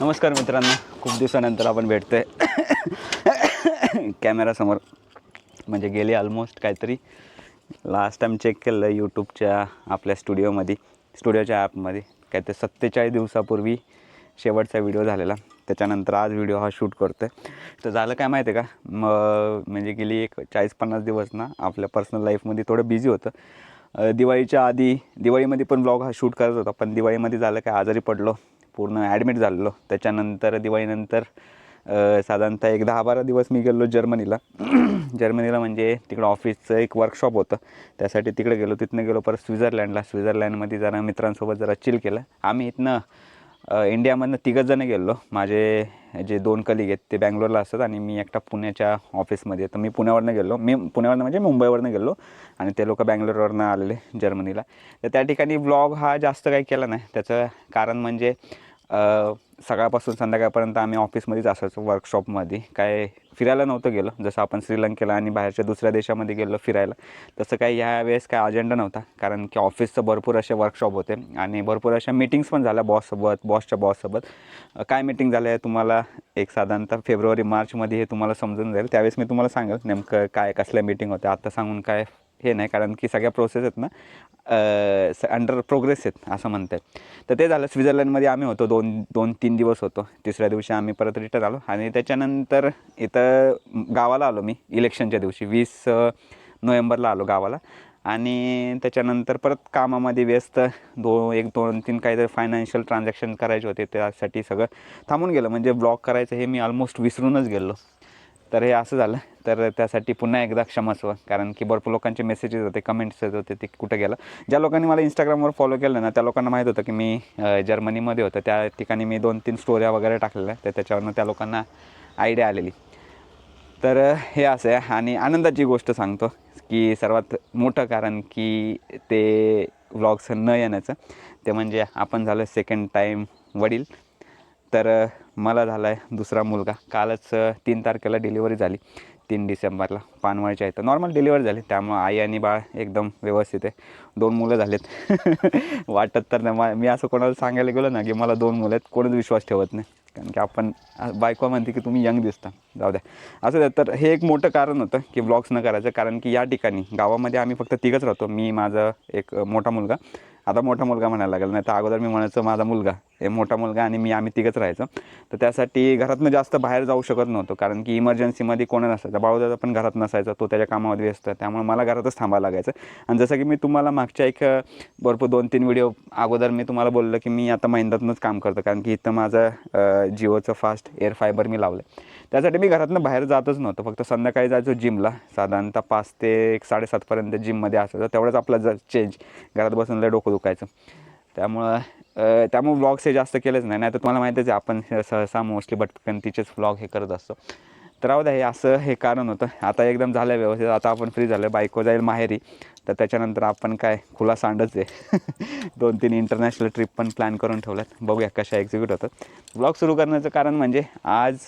नमस्कार मित्रांनो. खूप दिवसानंतर आपण भेटतो आहे कॅमेरासमोर म्हणजे गेले ऑलमोस्ट काहीतरी. लास्ट टाईम चेक केलं यूट्यूबच्या आपल्या स्टुडिओमध्ये स्टुडिओच्या ॲपमध्ये काय ते सत्तेचाळीस दिवसापूर्वी शेवटचा व्हिडिओ झालेला. त्याच्यानंतर आज व्हिडिओ हा शूट करतो आहे तर झालं काय माहिती आहे का? मग म्हणजे गेली एक चाळीस पन्नास दिवस ना आपल्या पर्सनल लाईफमध्ये थोडं बिझी होतं. दिवाळीच्या आधी दिवाळीमध्ये पण ब्लॉग हा शूट करत होता पण दिवाळीमध्ये झालं काय आजारी पडलो पूर्ण ॲडमिट झालेलो. त्याच्यानंतर दिवाळीनंतर साधारणतः एक दहा बारा दिवस मी गेलो जर्मनीला. जर्मनीला म्हणजे तिकडं ऑफिसचं एक वर्कशॉप होतं. त्यासाठी तिकडे गेलो तिथनं गेलो परत स्वित्झर्लँडला. स्वित्झर्लँडमध्ये जरा मित्रांसोबत जरा चिल केलं. आम्ही इथनं इंडियामधनं तिघंच जण गेलो माझे जे दोन कलिग आहेत ते बँगलोरला असतात आणि मी एकटा पुण्याच्या ऑफिसमध्ये तर मी पुण्यावरनं गेलो मी पुण्यावरनं म्हणजे मुंबईवरनं गेलो आणि ते लोक बँगलोरवरनं आलेले जर्मनीला तर त्या ठिकाणी ब्लॉग हा जास्त काही केला नाही. त्याचं कारण म्हणजे सकाळपासून संध्याकाळपर्यंत आम्ही ऑफिसमध्येच असायचो वर्कशॉपमध्ये काय फिरायला नव्हतं गेलो. जसं आपण श्रीलंकेला आणि बाहेरच्या दुसऱ्या देशामध्ये गेलो फिरायला तसं काही ह्या वेळेस काय अजेंडा नव्हता. कारण की ऑफिसचं भरपूर असे वर्कशॉप होते आणि भरपूर अशा मीटिंग्स पण झाल्या बॉससोबत बॉसच्या बॉससोबत काय मीटिंग आहे तुम्हाला एक साधारणतः फेब्रुवारी मार्चमध्ये हे तुम्हाला समजून जाईल. त्यावेळेस मी तुम्हाला सांगेल नेमकं काय कसल्या मीटिंग होत्या. आत्ता सांगून काय हे नाही कारण की सगळ्या प्रोसेस आहेत ना अंडर प्रोग्रेस आहेत असं म्हणतात. तर ते झालं स्वित्झर्लंडमध्ये आम्ही होतो दोन दोन तीन दिवस होतो. तिसऱ्या दिवशी आम्ही परत रिटर्न आलो. आणि त्याच्यानंतर इथं गावाला आलो मी इलेक्शनच्या दिवशी वीस नोव्हेंबरला आलो गावाला. आणि त्याच्यानंतर परत कामामध्ये व्यस्त दो एक दोन तीन काहीतरी फायनान्शियल ट्रान्झॅक्शन करायचे होते त्यासाठी सगळं थांबून गेलं. म्हणजे ब्लॉग करायचं हे मी ऑलमोस्ट विसरूनच गेलो. तर हे असं झालं. तर त्यासाठी पुन्हा एकदा क्षमस्व कारण की भरपूर लोकांचे मेसेजेस होते कमेंट्स येत होते ते कुठं गेलं? ज्या लोकांनी मला इंस्टाग्रामवर फॉलो केलं ना त्या लोकांना माहीत होतं की मी जर्मनीमध्ये होतं. त्या ठिकाणी मी दोन तीन स्टोऱ्या वगैरे टाकलेल्या तर त्याच्यावरनं त्या लोकांना आयडिया आलेली. तर हे असं आहे. आणि आनंदाची गोष्ट सांगतो की सर्वात मोठं कारण की ते व्लॉग्स न येण्याचं ते म्हणजे आपण झालं सेकंड टाईम वडील. तर मला झाला आहे दुसरा मुलगा. कालच तीन तारखेला डिलिव्हरी झाली. तीन डिसेंबरला पानवळच्या इथं. नॉर्मल डिलिव्हरी झाली. त्यामुळं आई आणि बाळ एकदम व्यवस्थित आहे. दोन मुलं झालेत. वाटत तर नाही. मी असं कोणाला सांगायला गेलो ना की मला दोन मुलं आहेत कोणीच विश्वास ठेवत नाही. कारण की आपण बायको म्हणते की तुम्ही यंग दिसता. जाऊ द्या. असं द्या. तर हे एक मोठं कारण होतं की ब्लॉग्स न करायचं. कारण की या ठिकाणी गावामध्ये आम्ही फक्त तिघंच राहतो. मी माझं एक मोठा मुलगा. आता मोठा मुलगा म्हणायला लागेल नाही तर अगोदर मी म्हणायचं माझा मुलगा. हे मोठा मुलगा आणि मी आम्ही तिघंच राहायचं. तर त्यासाठी घरातनं जास्त बाहेर जाऊ शकत नव्हतो कारण की इमर्जन्सीमध्ये कोण नसायचं. बाळूदादा पण घरात नसायचा तो त्याच्या कामामध्ये व्यस्त. आहे. त्यामुळे मला घरातच थांबायला लागायचं. आणि जसं की मी तुम्हाला मागच्या एक भरपूर दोन तीन व्हिडिओ अगोदर मी तुम्हाला बोललो की मी आता महिन्यातूनच काम करतो कारण की इथं माझं जिओचं फास्ट एअर फायबर मी लावलं त्यासाठी मी घरातनं बाहेर जातच नव्हतं. फक्त संध्याकाळी जायचो जिमला साधारणतः पाच ते एक साडेसातपर्यंत जिममध्ये असायचं. तेवढंच आपलं जर चेंज घरात बसून डोकं दुखायचं. त्यामुळं त्यामुळे व्लॉग्स हे जास्त केलेच नाही. नाही तर तुम्हाला माहितीच आहे आपण सहसा मोस्टली भटकंतीचेच व्लॉग हे करत असतो. तर राहू द्या हे असं हे कारण होतं. आता एकदम झालं व्यवस्थित. आता आपण फ्री झालं बायको जाईल माहेरी. तर त्याच्यानंतर आपण काय खुला सांडच आहे. दोन तीन इंटरनॅशनल ट्रिप पण प्लॅन करून ठेवल्यात. बघूया कशा एक्झिक्यूट होतात. ब्लॉग सुरू करण्याचं कारण म्हणजे आज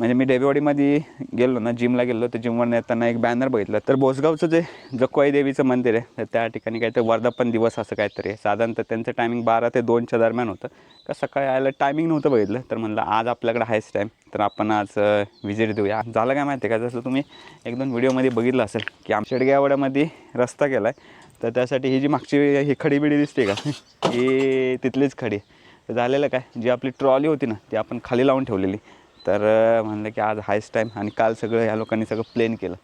म्हणजे मी डेबेवाडीमध्ये गेलो ना जिमला गेलो तर जिमवर येताना एक बॅनर बघितलं. तर बोसगावचं जे जकवाई देवीचं मंदिर आहे तर त्या ठिकाणी काहीतरी वर्धापन दिवस असं काहीतरी आहे. साधारणतः त्यांचं टायमिंग बारा ते दोनच्या दरम्यान होतं. का सकाळी यायला टायमिंग नव्हतं बघितलं तर म्हणलं आज आपल्याकडे आहेच टाईम तर आपण आज व्हिजिट देऊया. झालं काय माहिती आहे का? जसं तुम्ही एक दोन व्हिडिओमध्ये बघितलं असेल की आमच्या शेडगावड्यामध्ये रस्ता केला आहे तर त्यासाठी ही जी मागची ही खडी बिडी दिसते का? ही तिथलीच खडी. तर झालेलं काय? जी आपली ट्रॉली होती ना ती आपण खाली लावून ठेवलेली. तर म्हणलं की आज हायस्ट टाईम आणि काल सगळं ह्या लोकांनी सगळं प्लेन केलं.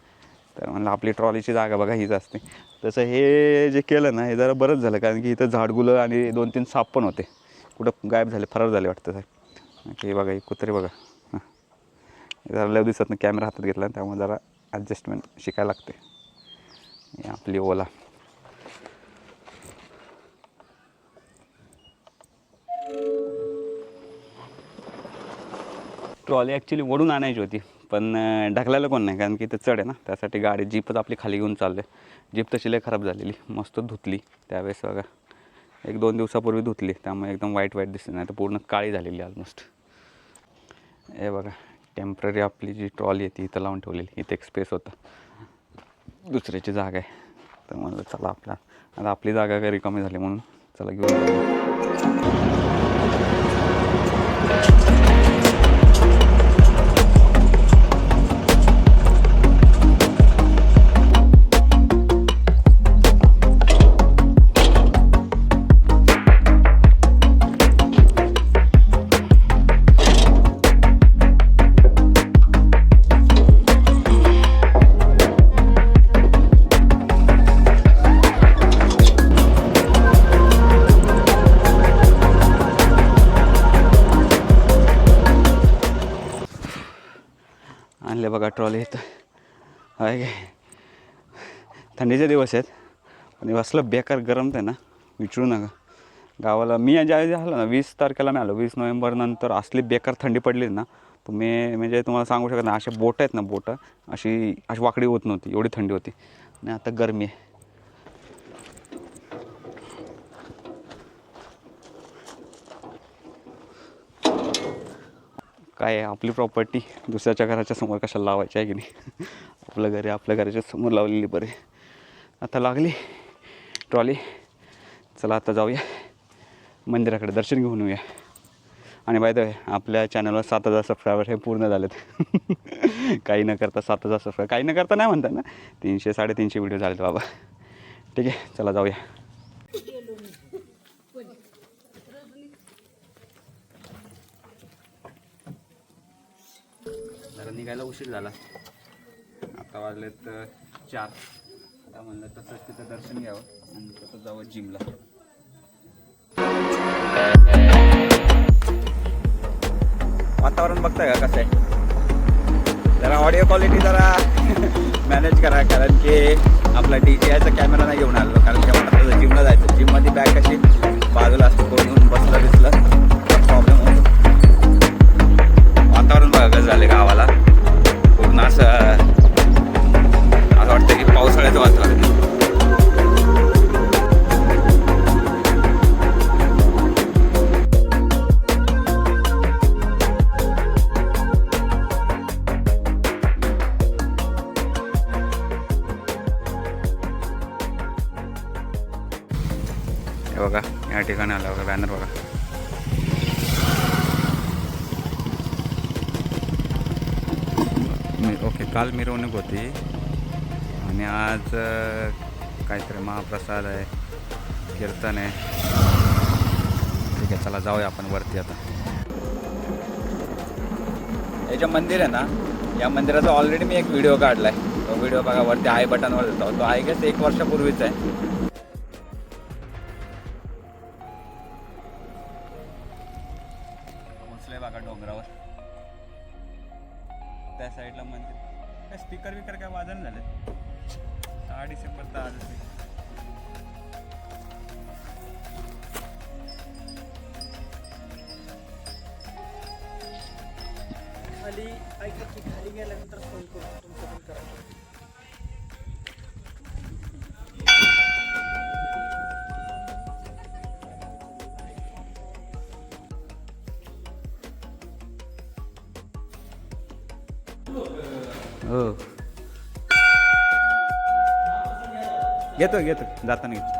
तर म्हणलं आपली ट्रॉलीची जागा बघा हीच असते. तसं हे जे केलं ना हे जरा बरंच झालं कारण की इथं झाडगुलं आणि दोन तीन साप पण होते. कुठं गायब झाले फरार झाले वाटतं साहेब. हे बघा ही कुत्रे बघा. हां. जरा लव दिवसातनं कॅमेरा हातात घेतला त्यामुळे जरा ॲडजस्टमेंट शिकायला लागते आपली ओला. ट्रॉली ॲक्च्युली ओढून आणायची होती. पण ढकलायला कोण नाही कारण की इथं चढ आहे ना. त्यासाठी गाडी जीपच आपली खाली घेऊन चालले. जीप तशी लय खराब झालेली. मस्त धुतली त्यावेळेस बघा. एक दोन दिवसापूर्वी धुतली. त्यामुळे एकदम वाईट वाईट दिसते नाही तर पूर्ण काळी झालेली ऑलमोस्ट हे बघा. टेंपररी आपली जी ट्रॉली आहे ती इथं लावून ठेवलेली. इथे एक स्पेस होता. दुसऱ्याची जागा आहे. तर म्हणलं चला आपल्या आता आपली जागा काही रिकामी झाली म्हणून चला घेऊन जाऊ आणले इथं आहे काय थंडीचे दिवस आहेत. पण असलं बेकार गरम आहे ना. विचारू नका. गावाला मी ज्यावेळी आलो ना वीस तारखेला मी आलो. वीस नोव्हेंबर नंतर असली बेकार थंडी पडली ना तुम्ही म्हणजे तुम्हाला सांगू शकत नाही असे बोटं आहेत ना बोटं अशी अशी वाकडी होत नव्हती एवढी थंडी होती. आणि आता गरमी आहे. काय आहे आपली प्रॉपर्टी दुसऱ्याच्या घराच्या समोर कशाला लावायची आहे की नाही? आपलं घरी आपल्या घराच्या समोर लावलेली बरे आता लागली ट्रॉली चला आता जाऊया. मंदिराकडे दर्शन घेऊन येऊया. आणि बाय द आपल्या चॅनलवर सात हजार सबस्क्रायबर हे पूर्ण झालेत. काही न करता सात हजार सबस्क्रायबर काही न करता नाही म्हणता ना? तीनशे साडेतीनशे व्हिडिओ झालेत बाबा. ठीक आहे चला जाऊया. निघायला उशीर झाला. आता वाजलेत चार. आता म्हणलं तसंच तिथं दर्शन घ्यावं आणि तसं जावं जिमला. वातावरण बघताय का कसं आहे? जरा ऑडिओ क्वालिटी जरा मॅनेज करा कारण की आपला डी जी आयचा कॅमेरा नाही घेऊन आलो कारण की मला जिमला जायचं. जिममध्ये बॅग कशी बाजूला असतो कोण येऊन बसलं दिसलं प्रॉब्लेम होतो. वातावरण बघा कसं झालं गावाला. पूर्ण मी ओके काल मिरवणूक होती. आणि आज काहीतरी महाप्रसाद आहे. कीर्तन आहे. ठीक आहे चला जाऊया आपण वरती आता. हे जे मंदिर आहे ना या मंदिराचा ऑलरेडी मी एक व्हिडिओ काढला आहे तो व्हिडिओ बघा वरती आय बटनवर देतो. तो आय गेस एक वर्षापूर्वीच आहे. खाली ऐका की खाली गेल्यानंतर फोन करतो तुमचं पण करा हो घेतो घेतो जाताना घेतो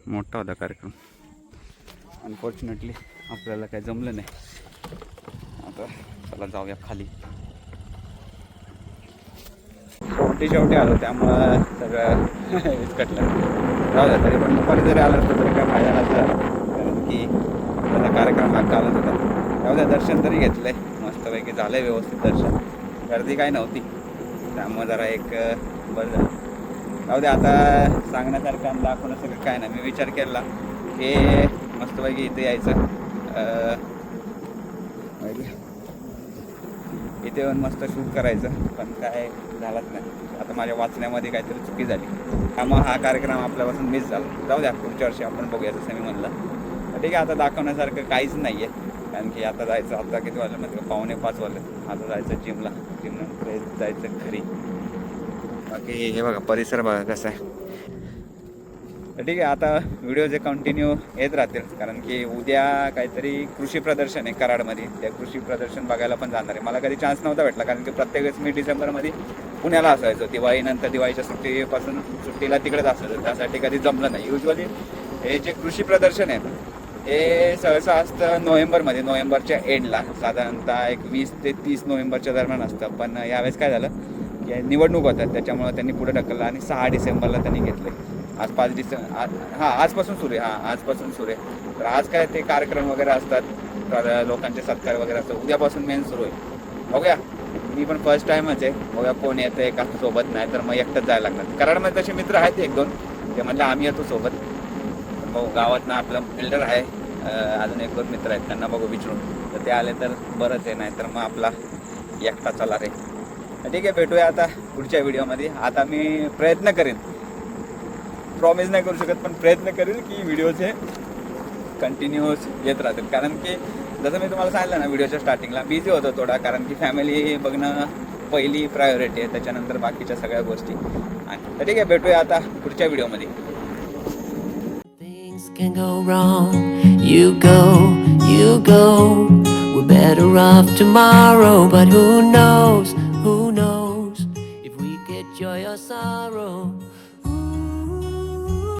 मोठा होता कार्यक्रम. अनफॉर्च्युनेटली आपल्याला काही जमलं नाही. आता चला जाऊया खाली. शेवटी शेवटी आलो त्यामुळं सगळं विस्कटलं जाऊ द्या तरी पण दुपारी जरी आलं असतं तरी काय फायदा नसला. कारण की आपल्याला कार्यक्रम हा चालत होता. जाऊ द्या दर्शन तरी घेतलंय. मस्तपैकी झालंय व्यवस्थित दर्शन. गर्दी काही नव्हती. त्यामुळे जरा एक बरं झालं. जाऊ दे आता सांगण्यासारखं आणि दाखवण्यासारखं काय नाही. मी विचार केला की मस्तपैकी इथे यायचं. माहिती? इथे येऊन मस्त शूट करायचं पण काय झालंच नाही. आता माझ्या वाचण्यामध्ये काहीतरी चुकी झाली. त्यामुळे हा कार्यक्रम आपल्यापासून मिस झाला. जाऊ द्या पुढच्या वर्षी आपण बघूया जसं मी म्हणलं. ठीक आहे आता दाखवण्यासारखं काहीच नाही आहे कारण की आता जायचं आता किती वाजलं माहिती का? पावणे पाच वाजले. आता जायचं जिमला जिमला जायचं घरी. बाकी हे बघा परिसर बघा कसा आहे. तर ठीक आहे आता व्हिडिओ जे कंटिन्यू येत राहतील कारण की उद्या काहीतरी कृषी प्रदर्शन आहे कराडमध्ये. त्या कृषी प्रदर्शन बघायला पण जाणार आहे. मला कधी चान्स नव्हता भेटला कारण की प्रत्येक मी डिसेंबरमध्ये पुण्याला असायचो. दिवाळीनंतर दिवाळीच्या सुट्टीपासून सुट्टीला तिकडेच असायचो. त्यासाठी कधी जमलं नाही. युजली हे जे कृषी प्रदर्शन आहे हे सहसा असतं नोव्हेंबरमध्ये नोव्हेंबरच्या एंडला साधारणतः एक वीस ते तीस नोव्हेंबरच्या दरम्यान असतं. पण यावेळेस काय झालं की निवडणूक होतात त्याच्यामुळं त्यांनी पुढे ढकललं आणि सहा डिसेंबरला त्यांनी घेतले. आज पाच डिसेंबर आज हां आजपासून सुरू आहे हां आजपासून सुरू आहे. तर आज काय ते कार्यक्रम वगैरे असतात तर लोकांचे सत्कार वगैरे असतात. उद्यापासून मेन सुरू आहे. बघूया. मी पण फर्स्ट टाईमच आहे. बघा कोण येतं एका सोबत नाही तर मग एकटंच जायला लागणार. कराडमध्ये तसे मित्र आहेत एक दोन. ते म्हणलं आम्ही येतो सोबत. मग गावात ना आपलं बिल्डर आहे. अजून एक दोन मित्र आहेत त्यांना बघू विचारून. तर ते आले तर बरंच आहे नाही तर मग आपला एकटा चला रे ठीक आहे भेटूया आता पुढच्या व्हिडिओमध्ये आता मी प्रयत्न करेन प्रॉमिस नाही करू शकत पण प्रयत्न करेन की व्हिडिओज हे कंटिन्यूअस येत राहतील कारण की जसं मी तुम्हाला सांगितलं ना व्हिडिओच्या स्टार्टिंगला बिझी होतो थोडा कारण की फॅमिली बघणं पहिली प्रायोरिटी आहे त्याच्यानंतर बाकीच्या सगळ्या गोष्टी आणि तर ठीक आहे भेटूया आता पुढच्या व्हिडिओमध्ये can go wrong. You go, you go. We're better off tomorrow, but who knows? A sorrow.